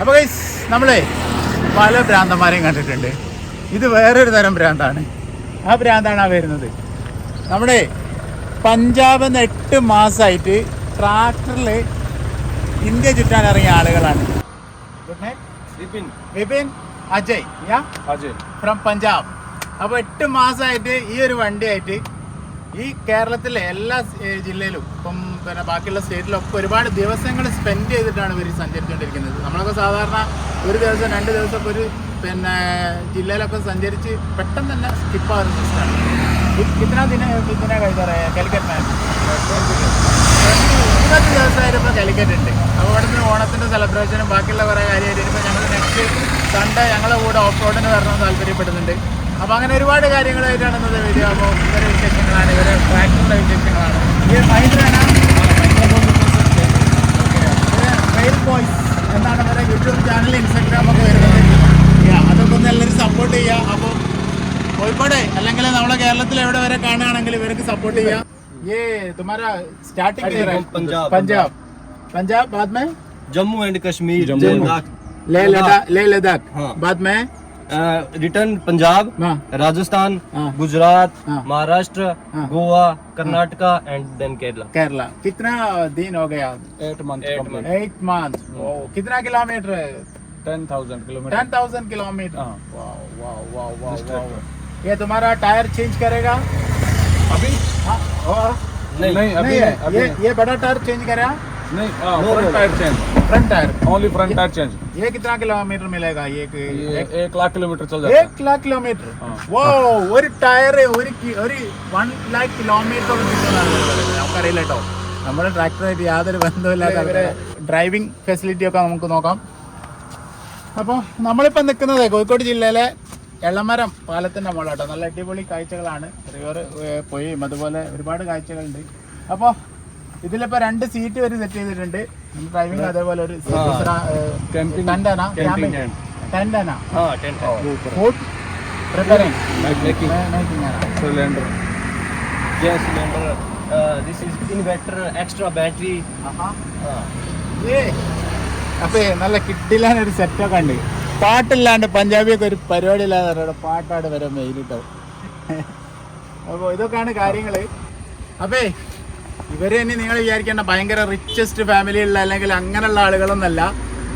അപ്പോൾ ഗൈസ് നമ്മളെ പല ഭ്രാന്തന്മാരെയും കണ്ടിട്ടുണ്ട്. ഇത് വേറൊരു തരം ഭ്രാന്താണ്. ആ ഭ്രാന്താണ് ആ വരുന്നത്. നമ്മുടെ പഞ്ചാബിൽ നിന്ന് എട്ട് മാസമായിട്ട് ട്രാക്ടറിൽ ഇന്ത്യ ചുറ്റാൻ ഇറങ്ങിയ ആളുകളാണ്. വിപിൻ. അജയ് യാ അജയ്. ഫ്രം പഞ്ചാബ് അപ്പോൾ എട്ട് മാസമായിട്ട് ഈ ഒരു വണ്ടിയായിട്ട് ഈ കേരളത്തിലെ എല്ലാ ജില്ലയിലും ഇപ്പം പിന്നെ ബാക്കിയുള്ള സ്റ്റേറ്റിലൊക്കെ ഒരുപാട് ദിവസങ്ങൾ സ്പെൻഡ് ചെയ്തിട്ടാണ് ഇവർ സഞ്ചരിച്ചുകൊണ്ടിരിക്കുന്നത് നമ്മളൊക്കെ സാധാരണ ഒരു ദിവസം രണ്ട് ദിവസമൊക്കെ ഒരു പിന്നെ ജില്ലയിലൊക്കെ സഞ്ചരിച്ച് പെട്ടെന്ന് തന്നെ സ്കിപ്പ് ആവുന്ന സിസ്റ്റമാണ് കിത്തന ദിന കിത്തന കഴിച്ചാറേ കലിക്കറ്റ് മാച്ച് ഇരുപത്തി ഇപ്പോൾ കാലിക്കറ്റ് ഉണ്ട്. അപ്പോൾ ഇവിടെ നിന്ന് ഓണത്തിന്റെ സെലിബ്രേഷനും ബാക്കിയുള്ള കുറേ കാര്യമായിട്ട് ഇപ്പോൾ ഞങ്ങൾ നെക്സ്റ്റ് സൺഡേ ഞങ്ങളുടെ കൂടെ ഓഫ് റോഡിന് വരണമെന്ന് താല്പര്യപ്പെടുന്നുണ്ട്. അപ്പോൾ അങ്ങനെ ഒരുപാട് കാര്യങ്ങളായിട്ടാണ് ഇന്നത്തെ വീഡിയോ അപ്പോൾ ഇവരെ വിശേഷങ്ങളാണ് ഇവരെ ട്രാക്ടറിൻ്റെ വിശേഷങ്ങളാണ് ഈ മൈൻഡാണ് റെയിൽ ബോയ്സ് എന്നാണ് ഇവരെ യൂട്യൂബ് ചാനൽ ഇൻസ്റ്റാഗ്രാം ഒക്കെ വരുന്നത് Yeah, അതൊക്കെ ഒന്ന് എല്ലാവരും സപ്പോർട്ട് ചെയ്യുക അപ്പോൾ കോഴിക്കോട് അല്ലെങ്കിൽ നമ്മളെ കേരളത്തിൽ എവിടെ വരെ കാണുകയാണെങ്കിൽ ഇവർക്ക് സപ്പോർട്ട് ചെയ്യാം ये तुम्हारा स्टार्टिंग किधर है पंजाब। पंजाब पंजाब बाद में जम्मू एंड कश्मीर जम्मू। लद्दाख ले लद्दाख ले लद्दाख हाँ। बाद में रिटर्न पंजाब हाँ। राजस्थान हाँ। गुजरात हाँ। महाराष्ट्र गोवा कर्नाटका एंड देन केरला केरला कितना दिन हो गया? एट मंथ एट मंथ कितना किलोमीटर है? Ten thousand kilometre ten thousand kilometre ये तुम्हारा टायर चेंज करेगा? अभी? नहीं, नहीं, नहीं, नहीं, नहीं, नहीं, नहीं, नहीं, नहीं, No, front no, tyre change front tyre only front tyre change ये कितना किलोमीटर मिलेगा ये एक ये एक लाख किलोमीटर चल जाता है एक लाख കിലോമീറ്റർ ആ. വോ ഒരു ടയർ ഒരു കി- ഒരു വൺ ലാക്ക് കിലോമീറ്റർ കിട്ടുന്നതാണ് നമുക്കറിയില്ല കേട്ടോ നമ്മുടെ ട്രാക്ടറായിട്ട് യാതൊരു ബന്ധമില്ലാത്ത ഡ്രൈവിംഗ് ഫെസിലിറ്റി ഒക്കെ നമുക്ക് നോക്കാം അപ്പോൾ നമ്മളിപ്പോൾ നിൽക്കുന്നത് കോഴിക്കോട് ജില്ലയിലെ എള്ളമരം പാലത്തിൻ്റെ മുകളാട്ടോ നല്ല അടിപൊളി കാഴ്ചകളാണ് റിവർ പൊയ്യും അതുപോലെ ഒരുപാട് കാഴ്ചകളുണ്ട് അപ്പോൾ ഇതിലിപ്പോ രണ്ട് സീറ്റ് വരെ സെറ്റ് ചെയ്തിട്ടുണ്ട്. ഡ്രൈവിംഗ് അതേപോലെ ഒരു ടെൻഡന this is inverter extra battery അപ്പേ നല്ല കിട്ടില്ലാൻ ഒരു സെറ്റൊക്കെ ഉണ്ട്. പാട്ടില്ലാണ്ട് പഞ്ചാബിയൊക്കെ ഒരു പരിപാടി ഇല്ലാതെ പാട്ടാട് വരെ മെയിലിട്ടത് അപ്പോൾ ഇതൊക്കെയാണ് കാര്യങ്ങൾ അപ്പേ ഇവർ ഇനി നിങ്ങൾ വിചാരിക്കേണ്ട ഭയങ്കര റിച്ചസ്റ്റ് ഫാമിലിയുള്ള അല്ലെങ്കിൽ അങ്ങനെയുള്ള ആളുകളൊന്നല്ല.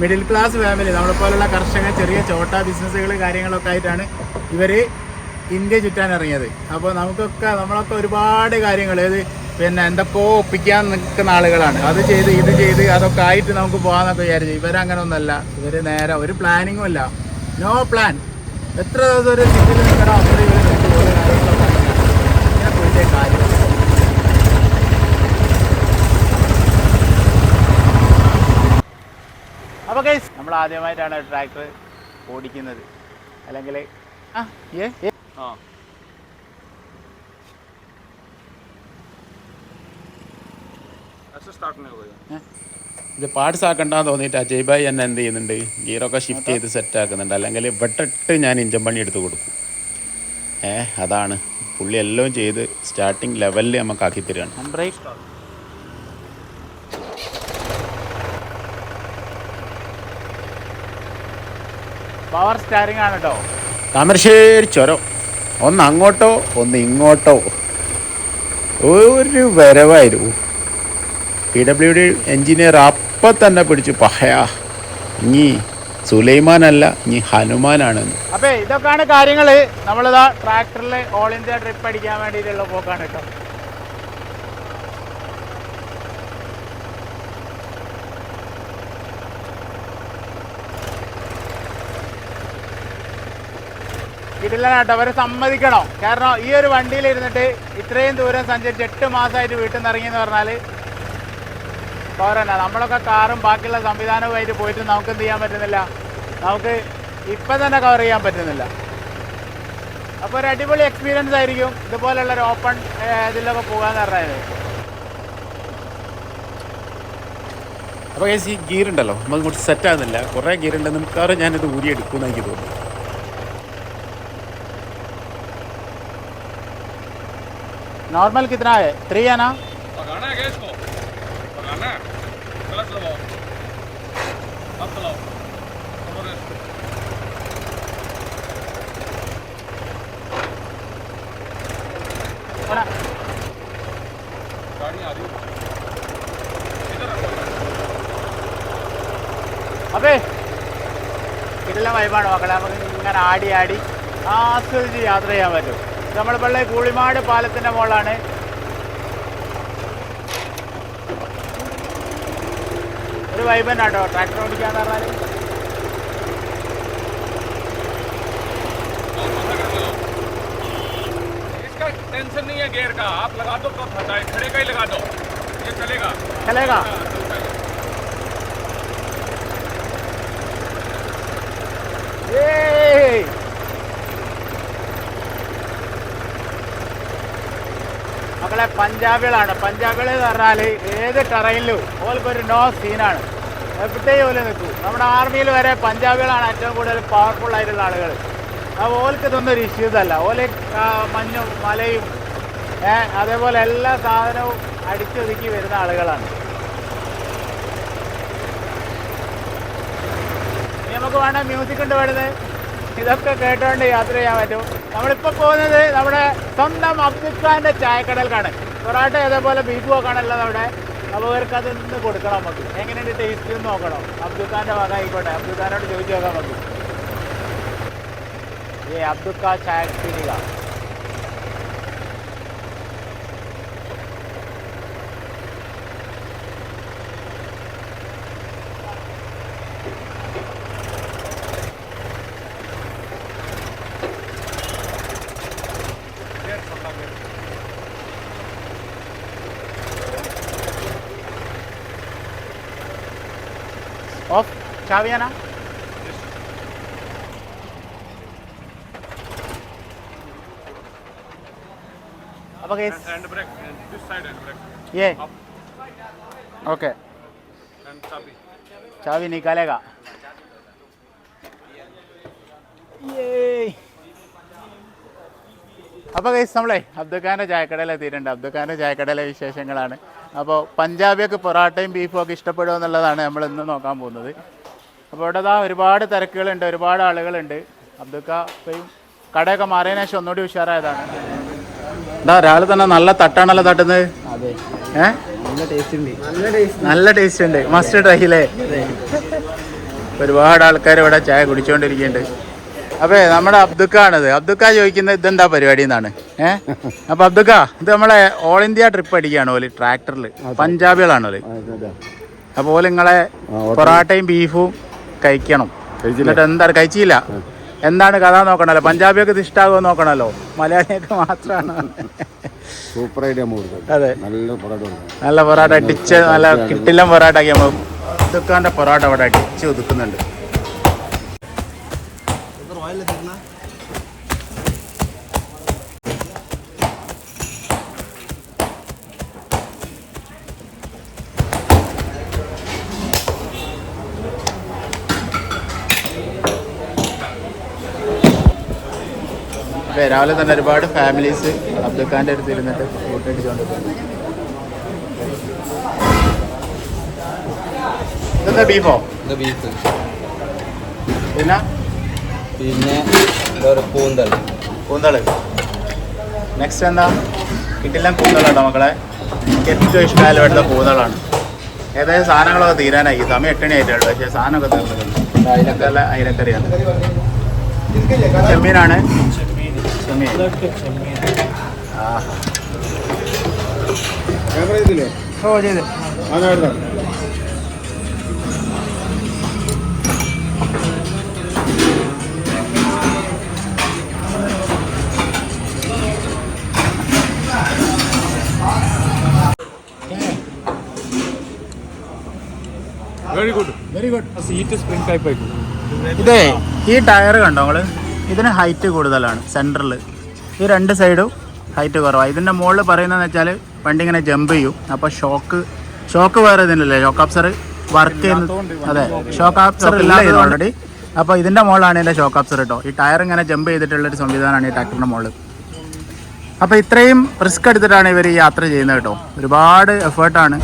മിഡിൽ ക്ലാസ് ഫാമിലി നമ്മളെ പോലുള്ള കർഷകർ ചെറിയ ചോട്ട ബിസിനസ്സുകൾ കാര്യങ്ങളൊക്കെ ആയിട്ടാണ് ഇവർ ഇന്ത്യ ചുറ്റാൻ ഇറങ്ങിയത്. അപ്പോൾ നമുക്കൊക്കെ നമ്മളൊക്കെ ഒരുപാട് കാര്യങ്ങൾ ഇത് പിന്നെ എന്തൊക്കെയോ ഒപ്പിക്കാൻ നിൽക്കുന്ന ആളുകളാണ്. അത് ചെയ്ത് ഇത് ചെയ്ത് അതൊക്കെ ആയിട്ട് നമുക്ക് പോകാമെന്നൊക്കെ വിചാരിച്ചു. ഇവരങ്ങനെ ഒന്നല്ല ഇവർ നേരെ ഒരു പ്ലാനിങ്ങും ഇല്ല. നോ പ്ലാൻ എത്ര ദിവസം ഒരു സിറ്റിയിൽ നിൽക്കണം അത്ര ഇവർ കാര്യം അപ്പോൾ ഗൈസ് നമ്മൾ ആദ്യമായിട്ടാണ് ട്രാക്ടർ ഓടിക്കുന്നത്. അല്ലെങ്കിൽ ആ ഇത് പാർട്സ് ആക്കണ്ടെന്ന് തോന്നിയിട്ട് അജയ് ഭായി എന്നെ എന്ത് ചെയ്യുന്നുണ്ട്? ഗീറൊക്കെ ഷിഫ്റ്റ് ചെയ്ത് സെറ്റ് ആക്കുന്നുണ്ട്. അല്ലെങ്കിൽ വെട്ടിട്ട് ഞാൻ ഇഞ്ചം പണി എടുത്ത് കൊടുക്കും. ഏ അതാണ്. പുള്ളി എല്ലാം ചെയ്ത് സ്റ്റാർട്ടിങ് ലെവലിൽ നമുക്ക് ആക്കി തരികയാണ് ബ്രേക്ക് പവർ സ്റ്റാരിംഗ് ആണ് കേട്ടോ താമരശ്ശേരി ചുരം. ഒന്ന് അങ്ങോട്ടോ ഒന്ന് ഇങ്ങോട്ടോ. ഒരു വരവായിരുന്നു. പി ഡബ്ല്യു ഡി എഞ്ചിനീയർ അപ്പം തന്നെ പിടിച്ചു പഹയാ. ഇനി സുലൈമാനല്ല ഇനി ഹനുമാനാണ് അപ്പൊ ഇതൊക്കെയാണ് കാര്യങ്ങൾ. നമ്മളിതാ ട്രാക്ടറിൽ ഓൾ ഇന്ത്യ ട്രിപ്പ് അടിക്കാൻ വേണ്ടിയിട്ടുള്ള പോക്കാണ് കേട്ടോ ഇതില്ല കേട്ടോ അവരെ സമ്മതിക്കണം. കാരണം ഈ ഒരു വണ്ടിയിൽ ഇരുന്നിട്ട് ഇത്രയും ദൂരം സഞ്ചരിച്ച് എട്ട് മാസമായിട്ട് വീട്ടിൽ നിന്ന് ഇറങ്ങിയെന്ന് പറഞ്ഞാൽ പോരല്ല നമ്മളൊക്കെ കാറും ബാക്കിയുള്ള സംവിധാനവുമായിട്ട് പോയിട്ട് നമുക്ക് എന്ത് ചെയ്യാൻ പറ്റുന്നില്ല. നമുക്ക് ഇപ്പം തന്നെ കവർ ചെയ്യാൻ പറ്റുന്നില്ല. അപ്പോൾ ഒരു അടിപൊളി എക്സ്പീരിയൻസ് ആയിരിക്കും ഇതുപോലുള്ള ഒരു ഓപ്പൺ ഇതിലൊക്കെ പോകാന്ന് പറഞ്ഞത് അപ്പോൾ ഈ ഗിയർ ഉണ്ടല്ലോ നമുക്ക് ഇങ്ങോട്ട് സെറ്റ് ആകുന്നില്ല. കുറേ ഗിയർ ഉണ്ടെന്ന് മിക്കവാറും ഞാനിത് ഊരി എടുക്കുമെന്ന് എനിക്ക് തോന്നുന്നു. नॉर्मल कितना है? थ्री है ना? भगाना है इसको? भगाना है। गलत लगाओ। अब चलाओ അപ്പേ ഇതിലെ വൈബാണ് മക്കളെ നമുക്ക് ഇങ്ങനെ ആടി ആടി ആസ്വദിച്ച് യാത്ര ചെയ്യാൻ പറ്റും ഇത് നമ്മളിപ്പോൾ ഉള്ള കൂളിമാട് പാലത്തിൻ്റെ മുകളിലാണ് ഒരു വൈബ് തന്നെ കേട്ടോ ട്രാക്ടർ ഓടിക്കാന്ന് പറഞ്ഞാൽ इसका टेंशन नहीं है गियर का आप लगा दो कब फंसा है खड़े का ही लगा दो ये चलेगा चलेगा हाँ, മക്കളെ പഞ്ചാബികളാണ്. പഞ്ചാബികൾ എന്ന് പറഞ്ഞാൽ ഏത് ടെറയിലും ഓൽക്കൊരു നോ സീനാണ് എവിടെയും ഓൽ നിൽക്കും. നമ്മുടെ ആർമിയിൽ വരെ പഞ്ചാബികളാണ് ഏറ്റവും കൂടുതൽ പവർഫുൾ ആയിട്ടുള്ള ആളുകൾ. അപ്പോൾ ഓൽക്ക് ഇതൊന്നും ഒരു ഇഷ്യൂസ് അല്ല ഓൽ മഞ്ഞും മലയും അതേപോലെ എല്ലാ സാധനവും അടിച്ചൊതുക്കി വരുന്ന ആളുകളാണ്. നമുക്ക് വേണ്ട മ്യൂസിക് ഉണ്ട് വരുന്നത് ഇതൊക്കെ കേട്ടോണ്ട് യാത്ര ചെയ്യാൻ പറ്റും. നമ്മളിപ്പോൾ പോകുന്നത് നമ്മുടെ സ്വന്തം അബ്ദുഖാന്റെ ചായക്കടൽക്കാണ്. പൊറാട്ട അതേപോലെ ബീഫ് ആണല്ലോ നമ്മുടെ അപ്പോൾ അവർക്ക് നിന്ന് കൊടുക്കണം നമുക്ക്. എങ്ങനെയുണ്ട് ടേസ്റ്റ് നോക്കണം? അബ്ദുഖാന്റെ വക ആയിക്കോട്ടെ. അബ്ദുഖാനോട് ചോദിച്ചു നോക്കാൻ നമുക്ക്. ഏ അബ്ദുഖാ ചായ പീടിക ഓഫ് ചാവിയാനാ അപ്പോൾ guys, And brake, and this side and brake, ये ओके and चाबी. चाबी निकालेगा അപ്പോൾ കൈസ് നമ്മളെ അബ്ദുഖാൻ്റെ ചായക്കടയിൽ എത്തിയിട്ടുണ്ട് അബ്ദുഖാൻ്റെ ചായക്കടയിലെ വിശേഷങ്ങളാണ് അപ്പോൾ പഞ്ചാബിയൊക്കെ പൊറാട്ടയും ബീഫും ഒക്കെ ഇഷ്ടപ്പെടുമോ എന്നുള്ളതാണ് നമ്മൾ ഇന്ന് നോക്കാൻ പോകുന്നത് അപ്പോൾ ഇവിടെ ഇതാ ഒരുപാട് തിരക്കുകളുണ്ട് ഒരുപാട് ആളുകളുണ്ട്. അബ്ദുക്ക ഇപ്പം കടയൊക്കെ മാറിയതിനു ശേഷം ഒന്നുകൂടി ഉഷാറായതാണ്. എന്താ രാവിലെ തന്നെ നല്ല തട്ടാണല്ലോ തട്ടുന്നത്. അതെ. നല്ല ടേസ്റ്റ് ഉണ്ട്. നല്ല ടേസ്റ്റ് നല്ല ടേസ്റ്റ് ഉണ്ട്. മസ്റ്റ് ട്രൈ അല്ലേ? ഒരുപാട് ആൾക്കാർ ഇവിടെ ചായ കുടിച്ചുകൊണ്ടിരിക്കുന്നുണ്ട് അപ്പേ നമ്മുടെ അബ്ദുക്കാണിത്. അബ്ദുക്ക ചോദിക്കുന്നത് ഇതെന്താ പരിപാടി എന്നാണ്. ഏഹ് അപ്പൊ അബ്ദുക്ക ഇത് നമ്മളെ ഓൾ ഇന്ത്യ ട്രിപ്പ് അടിക്കുകയാണ് ഓൽ ട്രാക്ടറിൽ പഞ്ചാബികളാണ് ഓൽ. അപ്പൊ ഓൽ നിങ്ങളെ പൊറാട്ടയും ബീഫും കഴിക്കണം. എന്നിട്ട് എന്താ കഴിച്ചില്ല. എന്താണ് കഥ നോക്കണല്ലോ? പഞ്ചാബിയൊക്കെ ഇത് ഇഷ്ടാകുമോ നോക്കണല്ലോ? മലയാളിയൊക്കെ മാത്രമാണ് സൂപ്പർ ഐഡിയ അതെ. നല്ല പൊറോട്ട നല്ല പൊറാട്ട അടിച്ച് നല്ല കിട്ടില്ല പൊറാട്ട ആക്കി നമ്മൾ ഒതുക്കാന്റെ പൊറാട്ട അവിടെ അടിച്ച് ഒതുക്കുന്നുണ്ട്. അതെ രാവിലെ തന്നെ ഒരുപാട് ഫാമിലീസ് അബ്ദുൽ ഖാന്റെ അടുത്ത് ഇരുന്നിട്ട് ഫോട്ടോ അടിച്ചുകൊണ്ടിരിക്കുന്നു ഇതെന്താ ബീഫോ ഇത് ബീഫ് പിന്നെ? പിന്നെ ഒരു പൂന്തൽ കൂന്തൾ. നെക്സ്റ്റ് എന്താ? കിട്ടില്ല കൂന്തളാട്ടോ മക്കളെ. എനിക്ക് ഏറ്റവും ഇഷ്ടമായാലും ഇവിടുത്തെ കൂന്തളാണ്. ഏതായാലും സാധനങ്ങളൊക്കെ തീരാനായി സമയം എട്ടണി ആയിട്ടുള്ളൂ പക്ഷേ സാധനമൊക്കെ തീർന്നിട്ടുണ്ട്. അതിനൊക്കെ അതിനൊക്കെ അയിലക്കറിയാണ്. ചെമ്മീനാണ്. ചെമ്മീൻ. ആഹാ ക്യാമറ ഇതില്ലേ ഓ ചെയ്ത്. അതാണ് Very good. Very good seat spring type ആയിരിക്കും ഇതേ ഈ ടയർ കണ്ടോ നിങ്ങൾ ഇതിന് ഹൈറ്റ് കൂടുതലാണ് സെന്ററിൽ ഈ രണ്ട് സൈഡും ഹൈറ്റ് കുറവാണ് ഇതിന്റെ മുകളിൽ പറയുന്നതെന്ന് വെച്ചാൽ വണ്ടി ഇങ്ങനെ ജമ്പ് ചെയ്യും. അപ്പോൾ ഷോക്ക് ഷോക്ക് വേറെ ഇതിനല്ലേ? ഷോക്ക് അപ്സർ വർക്ക് ചെയ്യുന്നത് അതെ ഷോക്ക് അപ്സർ ഇല്ലാതെ ഓൾറെഡി അപ്പോൾ ഇതിന്റെ മുകളിലാണ് ഇതിന്റെ ഷോക്ക് അപ്സർ കേട്ടോ ഈ ടയർ ഇങ്ങനെ ജമ്പ് ചെയ്തിട്ടുള്ളൊരു സംവിധാനമാണ് ഈ ട്രാക്ടറിന്റെ മുകളിൽ. അപ്പോൾ ഇത്രയും റിസ്ക് എടുത്തിട്ടാണ് ഇവർ ഈ യാത്ര ചെയ്യുന്നത് കേട്ടോ ഒരുപാട് എഫേർട്ടാണ്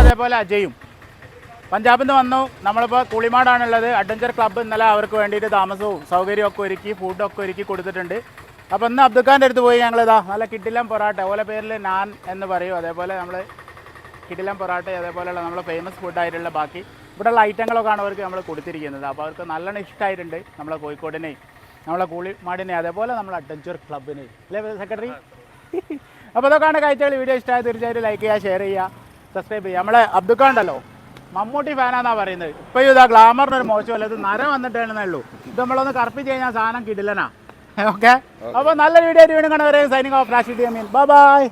അതേപോലെ അജയും. പഞ്ചാബിൽ നിന്ന് വന്നു. നമ്മളിപ്പോൾ കുളിമാടാണുള്ളത്. അഡ്വഞ്ചർ ക്ലബ്ബ് ഇന്നലെ അവർക്ക് വേണ്ടിയിട്ട് താമസവും സൗകര്യമൊക്കെ ഒരുക്കി ഫുഡൊക്കെ ഒരുക്കി കൊടുത്തിട്ടുണ്ട്. അപ്പോൾ ഇന്ന് അബ്ദുഖാന്റെ അടുത്ത് പോയി ഞങ്ങൾ ഇതാ നല്ല കിട്ടിലം പൊറാട്ട. ഓലെ പേരിൽ നാൻ എന്ന് പറയും. അതേപോലെ നമ്മൾ കിടിലം പൊറാട്ട അതേപോലെയുള്ള നമ്മളെ ഫേമസ് ഫുഡായിട്ടുള്ള ബാക്കി. ഇവിടെയുള്ള ഐറ്റങ്ങളൊക്കെയാണ് അവർക്ക് നമ്മൾ കൊടുത്തിരിക്കുന്നത്. അപ്പോൾ അവർക്ക് നല്ലോണം ഇഷ്ടമായിട്ടുണ്ട് നമ്മളെ കോഴിക്കോടിനെയും നമ്മളെ കൂളിമാടിനെ അതേപോലെ നമ്മളെ അഡ്വഞ്ചർ ക്ലബിനെ അല്ലേ സെക്രട്ടറി അപ്പോൾ അതൊക്കെയാണ് കാഴ്ചകൾ വീഡിയോ ഇഷ്ടമായ തീർച്ചയായിട്ടും ലൈക്ക് ചെയ്യുക ഷെയർ ചെയ്യുക സബ്സ്ക്രൈബ് ചെയ്യുക. നമ്മളെ അബ്ദുഖാണ്ടല്ലോ മമ്മൂട്ടി ഫാനാന്നാ പറയുന്നത്. ഇപ്പോൾ ഇതാ ഗ്ലാമറിനൊരു മോശമല്ല ഇത് നര വന്നിട്ടേ ഉള്ളൂ. ഇത് നമ്മളൊന്ന് കറുപ്പിച്ച് കഴിഞ്ഞാൽ സാധനം കിടിലനാ. ഓക്കെ അപ്പോൾ നല്ലൊരു വീഡിയോ ആയിട്ട് വീണ്ടും കാണുന്നവരെ signing off Rashi bye bye